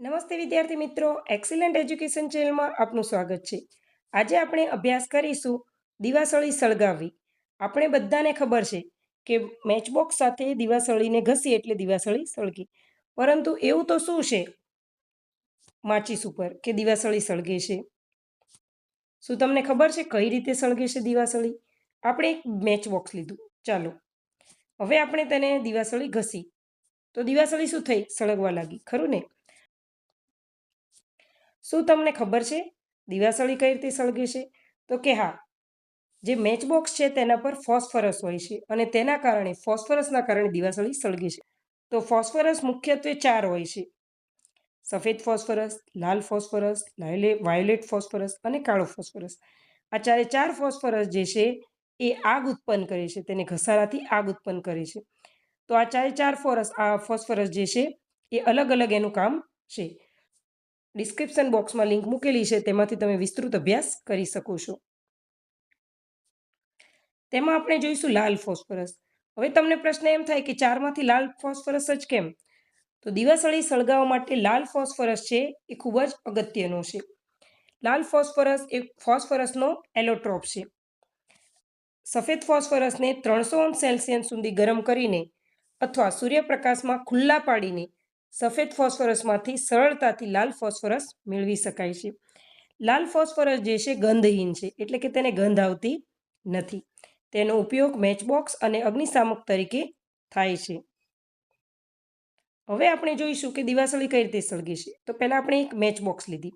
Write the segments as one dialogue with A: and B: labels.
A: નમસ્તે વિદ્યાર્થી મિત્રો એક્સિલન્ટ એજ્યુકેશન ચેનલમાં આપનું સ્વાગત છે. આજે આપણે અભ્યાસ કરીશું દિવાસળી સળગાવવી. આપણે બધાને ખબર છે કે મેચબોક્સ સાથે દિવાસળીને ઘસી એટલે દિવાસળી સળગી. પરંતુ એવું તો શું છે? માચીસ ઉપર કે દિવાસળી સળગે છે? શું તમને ખબર છે કઈ રીતે સળગે છે દિવાસળી? આપણે એક મેચબોક્સ લીધું. ચાલો. હવે આપણે તેને દિવાસળી ઘસી. તો દિવાસળી શું થઈ? સળગવા લાગી. ખરું ને? શું તમને ખબર છે? દિવાસળી કઈ રીતે સળગે છે? તો કે હા, જે મેચબોક્સ છે તેના પર ફોસ્ફરસ હોય છે અને તેના કારણે ફોસ્ફરસના કારણે દિવાસળી સળગે છે. તો ફોસ્ફરસ મુખ્યત્વે ચાર હોય છે. સફેદ ફોસ્ફરસ લાલ ફોસ્ફરસ વાયોલેટ ફોસ્ફરસ અને કાળો ફોસ્ફરસ આ ચારે ચાર ફોસ્ફરસ જે છે એ આગ ઉત્પન્ન કરે છે, તેને ઘસારાથી આગ ઉત્પન્ન કરે છે. તો આ ચારે ચાર ફોરસ આ ફોસ્ફરસ જે છે એ અલગ અલગ એનું કામ છે. ડિસ્ક્રિપ્શન બોક્સમાં લિંક મૂકેલી છે, તેમાંથી તમે વિસ્તૃત અભ્યાસ કરી શકો છો. તેમાં આપણે જોઈશું લાલ ફોસ્ફરસ. હવે તમને પ્રશ્ન એમ થાય કે ચારમાંથી લાલ ફોસ્ફરસ જ કેમ? તો દિવાસળી સળગાવવા માટે લાલ ફોસ્ફરસ છે, એ ખૂબ જ અગત્યનો છે. લાલ ફોસ્ફરસ એ ફોસ્ફરસનો એલોટ્રોપ છે. સફેદ ફોસ્ફરસને ત્રણસો અંશ સેલ્સિયસ સુધી ગરમ કરીને અથવા સૂર્યપ્રકાશમાં ખુલ્લા પાડીને સફેદ ફોસ્ફરસમાંથી સરળતાથી લાલ ફોસ્ફરસ મેળવી શકાય છે. લાલ ફોસ્ફરસ જે છે ગંધહીન છે, એટલે કે તેને ગંધ આવતી નથી. તેનો ઉપયોગ મેચબોક્સ અને અગ્નિશામક તરીકે થાય છે. હવે આપણે જોઈશું કે દિવાસળી કઈ રીતે સળગે છે. તો પહેલાં આપણે એક મેચ બોક્સ લીધી.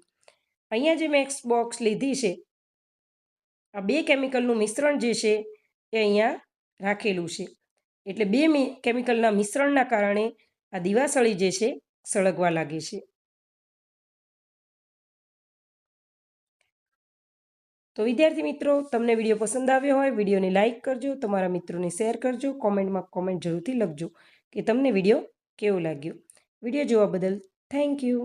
A: અહીંયા જે મેચ લીધી છે, આ બે કેમિકલનું મિશ્રણ જે છે, એ અહીંયા રાખેલું છે. એટલે બે કેમિકલના મિશ્રણના કારણે આ દિવાસળી જે છે, સળગવા લાગે છે. તો વિદ્યાર્થી મિત્રો, તમને વીડિયો પસંદ આવ્યો હોય, વિડીયોને લાઇક કરજો, તમારા મિત્રોને શેર કરજો, કોમેન્ટમાં કોમેન્ટ જરૂરથી લખજો કે તમને વીડિયો કેવો લાગ્યો. વીડિયો જોવા બદલ થેન્ક યુ.